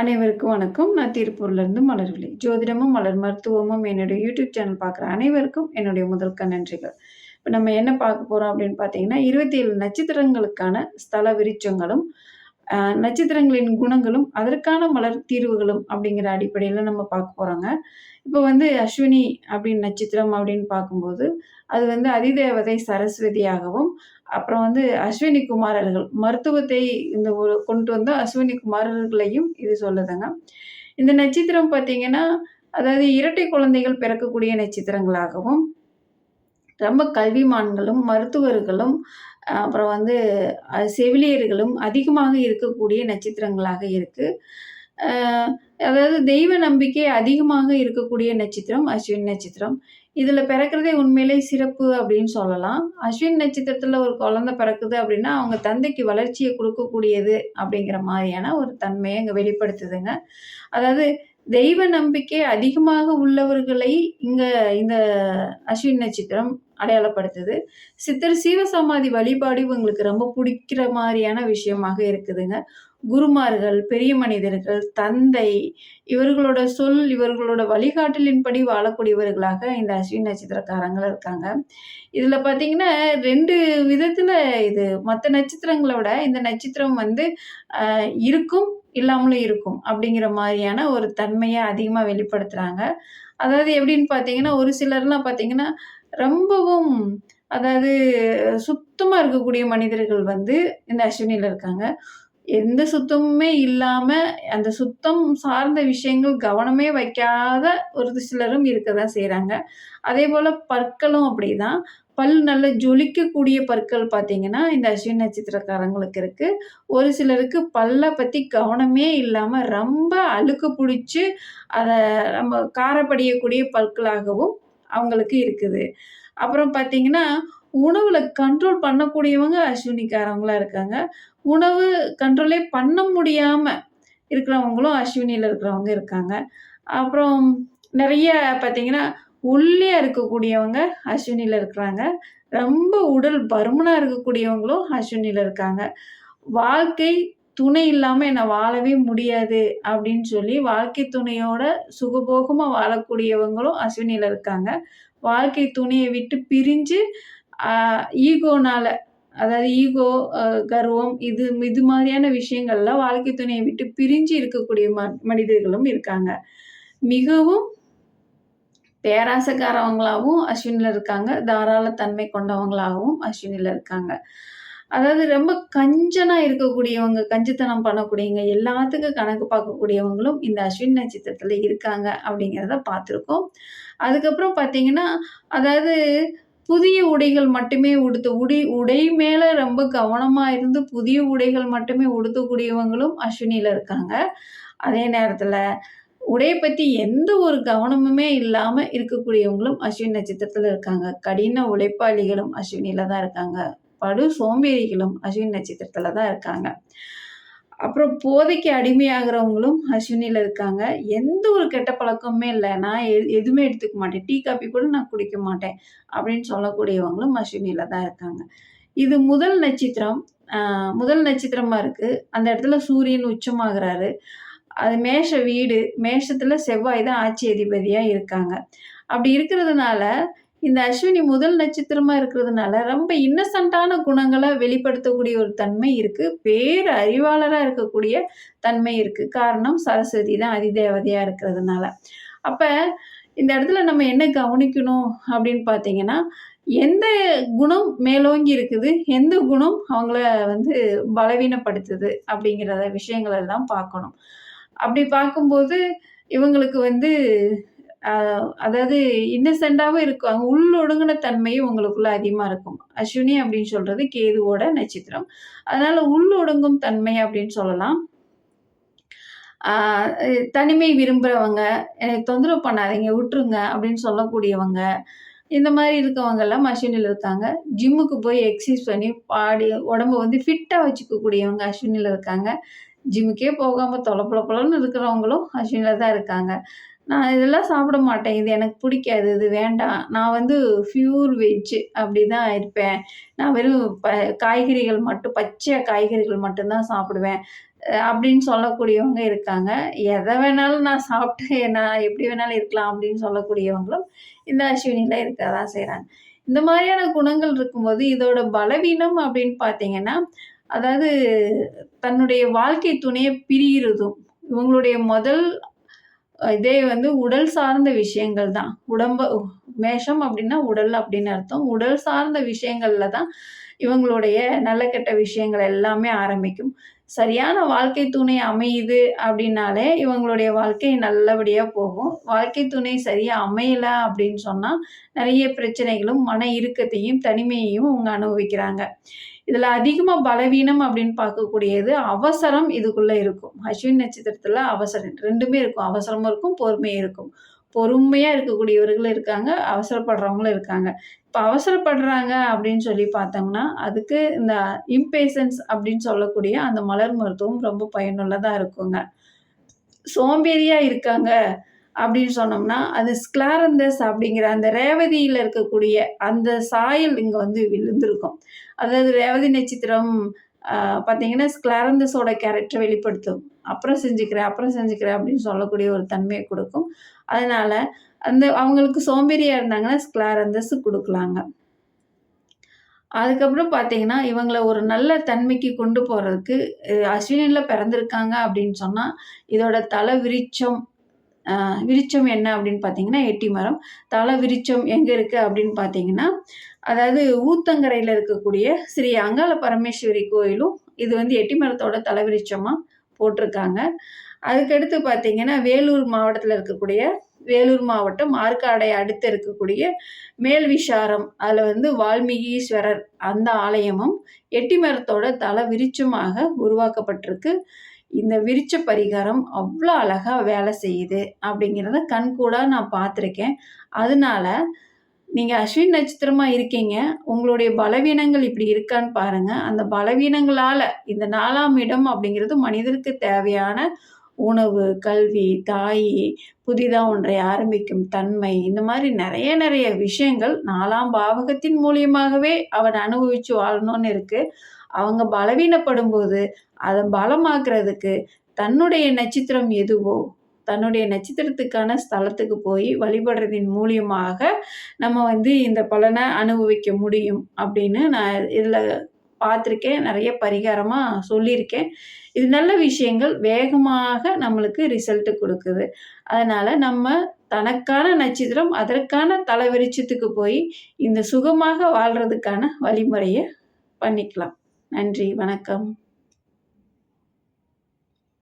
அனைவருக்கும் வணக்கம். நான் திருப்பூர்லேருந்து மலர்விழி. ஜோதிடமும் மலர் மருத்துவமும் என்னுடைய யூடியூப் சேனல் பார்க்குற அனைவருக்கும் என்னுடைய முதல்க நன்றிகள். இப்போ நம்ம என்ன பார்க்க போகிறோம் அப்படின்னு பார்த்தீங்கன்னா இருபத்தி ஏழு நட்சத்திரங்களுக்கான ஸ்தல விருச்சங்களும் நட்சத்திரங்களின் குணங்களும் அதற்கான மலர் தீர்வுகளும் அப்படிங்கிற அடிப்படையில் நம்ம பார்க்க போகிறோங்க இப்போ வந்து அஸ்வினி அப்படின்னு நட்சத்திரம் அப்படின்னு பார்க்கும்போது அது வந்து அதிதேவதை சரஸ்வதியாகவும் அப்புறம் வந்து அஸ்வினி குமாரர்கள். மருத்துவத்தை இந்த கொண்டு வந்த அஸ்வினி குமாரர்களையும் இது சொல்லுதுங்க. இந்த நட்சத்திரம் பார்த்தீங்கன்னா அதாவது இரட்டை குழந்தைகள் பிறக்கக்கூடிய நட்சத்திரங்களாகவும் ரொம்ப கல்விமான்களும் மருத்துவர்களும் அப்புறம் வந்து செவிலியர்களும் அதிகமாக இருக்கக்கூடிய நட்சத்திரங்களாக இருக்குது அதாவது தெய்வ நம்பிக்கை அதிகமாக இருக்கக்கூடிய நட்சத்திரம் அஸ்வின் நட்சத்திரம். இதில் பிறக்கிறதே உண்மையிலே சிறப்பு அப்படின்னு சொல்லலாம். அஸ்வின் நட்சத்திரத்தில் ஒரு குழந்தை பிறக்குது அப்படின்னா அவங்க தந்தைக்கு வளர்ச்சியை கொடுக்கக்கூடியது அப்படிங்கிற மாதிரியான ஒரு தன்மையை இங்கே வெளிப்படுத்துதுங்க. அதாவது தெய்வ நம்பிக்கை அதிகமாக உள்ளவர்களை இங்கே இந்த அஸ்வின் நட்சத்திரம் அடையாளப்படுத்துது. சித்தர் சீவசமாதி வழிபாடு இவங்களுக்கு ரொம்ப பிடிக்கிற மாதிரியான விஷயமாக இருக்குதுங்க. குருமார்கள் பெரிய மனிதர்கள் தந்தை இவர்களோட சொல் இவர்களோட வழிகாட்டலின்படி வாழக்கூடியவர்களாக இந்த அஸ்வின் நட்சத்திரக்காரங்கள் இருக்காங்க. இதில் பார்த்தீங்கன்னா ரெண்டு விதத்தில் இது மற்ற நட்சத்திரங்களை விட இந்த நட்சத்திரம் வந்து இருக்கும் இல்லாமலும் இருக்கும் அப்படிங்கிற மாதிரியான ஒரு தன்மையை அதிகமாக வெளிப்படுத்துகிறாங்க அதாவது எப்படின்னு பார்த்தீங்கன்னா ஒரு சிலர்லாம் பார்த்தீங்கன்னா ரொம்பவும் அதாவது சுத்தமாக இருக்கக்கூடிய மனிதர்கள் வந்து இந்த அஸ்வினியில் இருக்காங்க. எந்த சுத்தமுமே இல்லாமல் அந்த சுத்தம் சார்ந்த விஷயங்கள் கவனமே வைக்காத ஒரு சிலரும் இருக்க தான் செய்கிறாங்க அதே போல் பற்களும் அப்படி தான் பல் நல்ல ஜொலிக்கக்கூடிய பற்கள் பார்த்தீங்கன்னா இந்த அஸ்வின் நட்சத்திரக்காரங்களுக்கு இருக்குது ஒரு சிலருக்கு பல்லை பற்றி கவனமே இல்லாமல் ரொம்ப அழுக்கு பிடிச்சி அதை நம்ம காரப்படியக்கூடிய பற்களாகவும் அவங்களுக்கு இருக்குது. அப்புறம் பார்த்தீங்கன்னா உணவில் கண்ட்ரோல் பண்ணக்கூடியவங்க அஸ்வினிக்காரவங்களா இருக்காங்க. உணவு கண்ட்ரோலே பண்ண முடியாமல் இருக்கிறவங்களும் அஸ்வினியில் இருக்கிறவங்க இருக்காங்க. அப்புறம் நிறைய பார்த்தீங்கன்னா ஒல்லியாக இருக்கக்கூடியவங்க அஸ்வினியில் இருக்கிறாங்க. ரொம்ப உடல் பருமனாக இருக்கக்கூடியவங்களும் அஸ்வினியில் இருக்காங்க. வாழ்க்கை துணை இல்லாமல் என்னை வாழவே முடியாது அப்படின்னு சொல்லி வாழ்க்கை துணையோட சுகபோகமாக வாழக்கூடியவங்களும் அஸ்வினியில் இருக்காங்க. வாழ்க்கை துணையை விட்டு பிரிஞ்சு ஈகோனால் அதாவது ஈகோ கர்வம் இது இது மாதிரியான விஷயங்கள்லாம் வாழ்க்கை துணையை விட்டு பிரிஞ்சு இருக்கக்கூடிய ம மனிதர்களும் இருக்காங்க. மிகவும் பேராசக்காரவங்களாகவும் அஸ்வினில் இருக்காங்க. தாராள தன்மை கொண்டவங்களாகவும் அஸ்வினில் இருக்காங்க. அதாவது ரொம்ப கஞ்சனாக இருக்கக்கூடியவங்க கஞ்சத்தனம் பண்ணக்கூடியவங்க எல்லாத்துக்கும் கணக்கு பார்க்கக்கூடியவங்களும் இந்த அஸ்வின் நட்சத்திரத்தில் இருக்காங்க அப்படிங்கிறத பார்த்துருக்கோம். அதுக்கப்புறம் பார்த்தீங்கன்னா அதாவது புதிய உடைகள் மட்டுமே உடுத்த உடை உடை மேலே ரொம்ப கவனமாக இருந்து புதிய உடைகள் மட்டுமே உடுத்தக்கூடியவங்களும் அஸ்வினியில் இருக்காங்க. அதே நேரத்தில் உடையை பற்றி எந்த ஒரு கவனமுமே இல்லாமல் இருக்கக்கூடியவங்களும் அஸ்வின் நட்சத்திரத்தில் இருக்காங்க. கடின உழைப்பாளிகளும் அஸ்வினியில் தான் இருக்காங்க. படு சோம்பேறிகளும் அஸ்வின் நட்சத்திரத்தில் தான் இருக்காங்க. அப்புறம் போதைக்கு அடிமையாகிறவங்களும் அஸ்வினியில் இருக்காங்க. எந்த ஒரு கெட்ட பழக்கமுமே இல்லை. நான் எ எதுவுமே எடுத்துக்க மாட்டேன். டீ காப்பி கூட நான் குடிக்க மாட்டேன் அப்படின்னு சொல்லக்கூடியவங்களும் அஸ்வினியில் தான் இருக்காங்க. இது முதல் நட்சத்திரம். முதல் நட்சத்திரமாக இருக்குது அந்த இடத்துல சூரியன் உச்சமாகிறாரு. அது மேஷ வீடு. மேஷத்தில் செவ்வாய் தான் ஆட்சி அதிபதியாக இருக்காங்க. அப்படி இருக்கிறதுனால இந்த அஸ்வினி முதல் நட்சத்திரமா இருக்கிறதுனால ரொம்ப இன்னசென்ட்டான குணங்களை வெளிப்படுத்தக்கூடிய ஒரு தன்மை இருக்கு. பேர் அறிவாளராக இருக்கக்கூடிய தன்மை இருக்கு. காரணம் சரஸ்வதி தான் அதிதேவதையா இருக்கிறதுனால. அப்ப இந்த இடத்துல நம்ம என்ன கவனிக்கணும் அப்படின்னு பார்த்தீங்கன்னா எந்த குணம் மேலோங்கி இருக்குது எந்த குணம் அவங்கள வந்து பலவீனப்படுத்துது அப்படிங்கிறத விஷயங்கள் எல்லாம் பார்க்கணும். அப்படி பார்க்கும்போது இவங்களுக்கு வந்து அதாவது இன்னசென்ட்டாகவும் இருக்கும் அங்கே உள்ளொடுங்கின தன்மையும் உங்களுக்குள்ள அதிகமாக இருக்கும். அஸ்வினி அப்படின்னு சொல்கிறது கேதுவோட நட்சத்திரம். அதனால் உள்ளொடுங்கும் தன்மை அப்படின்னு சொல்லலாம். தனிமை விரும்புகிறவங்க "எனக்கு தொந்தரவு பண்ணாதீங்க, விட்டுருங்க" அப்படின்னு சொல்லக்கூடியவங்க. இந்த மாரி இருக்கவங்கலாம் அஸ்வினியில் இருக்காங்க. ஜிம்முக்கு போய் எக்ஸசைஸ் பண்ணி பாடி உடம்ப வந்து ஃபிட்டாக வச்சுக்கக்கூடியவங்க அஸ்வினியில் இருக்காங்க. ஜிம்முக்கே போகாமல் தொல பொல இருக்கிறவங்களும் அஸ்வினியில் தான் இருக்காங்க. நான் இதெல்லாம் சாப்பிட மாட்டேன். இது எனக்கு பிடிக்காது. இது வேண்டாம். நான் வந்து ஃப்யூர் வெஜ் அப்படி தான் இருப்பேன். நான் வெறும் ப காய்கறிகள் மட்டும் பச்சை காய்கறிகள் மட்டும் தான் சாப்பிடுவேன். அப்படின்னு சொல்லக்கூடியவங்க இருக்காங்க. எதை வேணாலும் நான் சாப்பிட்டு நான் எப்படி வேணாலும் இருக்கலாம் அப்படின்னு சொல்லக்கூடியவங்களும் இந்த அஸ்வினியில் இருக்க தான் செய்கிறாங்க இந்த மாதிரியான குணங்கள் இருக்கும்போது, இதோட பலவீனம் அப்படின்னு பார்த்தீங்கன்னா, அதாவது தன்னுடைய வாழ்க்கை துணையை பிரிகிறதும் இவங்களுடைய முதல் இதே வந்து உடல் சார்ந்த விஷயங்கள் தான். உடம்பு மேஷம் அப்படின்னா உடல் அப்படின்னு அர்த்தம். உடல் சார்ந்த விஷயங்கள்ல தான் இவங்களுடைய நல்ல கெட்ட விஷயங்கள் எல்லாமே ஆரம்பிக்கும். சரியான வாழ்க்கை துணை அமையுது அப்படின்னாலே, இவங்களுடைய வாழ்க்கை நல்லபடியாக போகும். வாழ்க்கை துணை சரியாக அமையலை அப்படின்னு சொன்னால் நிறைய பிரச்சனைகளும், மன இறுக்கத்தையும், தனிமையையும் அவங்க அனுபவிக்கிறாங்க. இதில் அதிகமாக பலவீனம் அப்படின்னு பார்க்கக்கூடியது அவசரம் இதுக்குள்ளே இருக்கும். அஸ்வின் நட்சத்திரத்தில் அவசரம் ரெண்டுமே இருக்கும். அவசரமும் இருக்கும், பொறுமையும் இருக்கும். பொறுமையாக இருக்கக்கூடியவர்களும் இருக்காங்க, அவசரப்படுறவங்களும் இருக்காங்க. இப்போ அவசரப்படுறாங்க அப்படின்னு சொல்லி பார்த்தோம்னா, அதுக்கு இந்த இம்பேஷன்ஸ் அப்படின்னு சொல்லக்கூடிய அந்த மலர் மருத்துவம் ரொம்ப பயனுள்ளதாக இருக்குங்க. சோம்பேறியாக இருக்காங்க அப்படின்னு சொன்னோம்னா, அது ஸ்க்ளாரந்தஸ் அப்படிங்கிற அந்த ரேவதியில் இருக்கக்கூடிய அந்த சாயல் இங்கே வந்து விழுந்திருக்கும். அதாவது ரேவதி நட்சத்திரம் பார்த்தீங்கன்னா, ஸ்கிளாரந்தஸோட கேரக்டரை வெளிப்படுத்தும். அப்புறம் செஞ்சுக்கிறேன், அப்புறம் செஞ்சுக்கிறேன் அப்படின்னு சொல்லக்கூடிய ஒரு தன்மையை கொடுக்கும் அதனால அந்த அவங்களுக்கு சோம்பேறியாக இருந்தாங்கன்னா, ஸ்கிளாரந்தஸ் கொடுக்கலாங்க அதுக்கப்புறம் பார்த்தீங்கன்னா, இவங்களை ஒரு நல்ல தன்மைக்கு கொண்டு போகிறதுக்கு அஸ்வினியில் பிறந்திருக்காங்க அப்படின்னு சொன்னால் இதோட தலை விரிச்சம் விரிச்சம் என்ன அப்படின்னு பார்த்தீங்கன்னா, எட்டி மரம். தலை விரிச்சம் எங்கே இருக்குது அப்படின்னு பார்த்தீங்கன்னா, அதாவது ஊத்தங்கரையில் இருக்கக்கூடிய ஸ்ரீ அங்காள பரமேஸ்வரி கோயிலும், இது வந்து எட்டிமரத்தோட தலைவிருச்சமாக போட்டிருக்காங்க. அதுக்கடுத்து பார்த்தீங்கன்னா, வேலூர் மாவட்டத்தில் இருக்கக்கூடிய வேலூர் மாவட்டம் ஆற்காடை அடுத்து இருக்கக்கூடிய மேல்விசாரம். அதில் வந்து வால்மீகீஸ்வரர் அந்த ஆலயமும், எட்டிமரத்தோட தல விருட்சமாக உருவாக்கப்பட்டிருக்கு. இந்த விரிச்ச பரிகாரம் அவ்வளோ அழகாக வேலை செய்யுது அப்படிங்கிறத கண்கூடாக நான் பார்த்துருக்கேன். அதனால நீங்கள் அஸ்வின் நட்சத்திரமாக இருக்கீங்க. உங்களுடைய பலவீனங்கள் இப்படி இருக்கான்னு பாருங்கள் அந்த பலவீனங்களால் இந்த நாலாம் இடம் அப்படிங்கிறது மனிதருக்கு தேவையான உணவு, கல்வி, தாய், புதிதாக ஒன்றை ஆரம்பிக்கும் தன்மை, இந்த மாதிரி நிறைய நிறைய விஷயங்கள் நாலாம் பாவகத்தின் மூலியமாகவே அவன் அனுபவிச்சு வாழணும்னு இருக்குது அவங்க பலவீனப்படும்போது, அதை பலமாக்குறதுக்கு தன்னுடைய நட்சத்திரம் எதுவோ, தன்னுடைய நட்சத்திரத்துக்கான ஸ்தலத்துக்கு போய் வழிபடுறதின் மூலியமாக, நம்ம வந்து இந்த பலனை அனுபவிக்க முடியும் அப்படின்னு நான் இதில் பார்த்துருக்கேன். நிறைய பரிகாரமாக சொல்லியிருக்கேன். இது நல்ல விஷயங்கள் வேகமாக நம்மளுக்கு ரிசல்ட்டு கொடுக்குது அதனால் நம்ம தனக்கான நட்சத்திரம், அதற்கான தலைவிருச்சத்துக்கு போய், இந்த சுகமாக வாழ்கிறதுக்கான வழிமுறையை பண்ணிக்கலாம். நன்றி, வணக்கம்.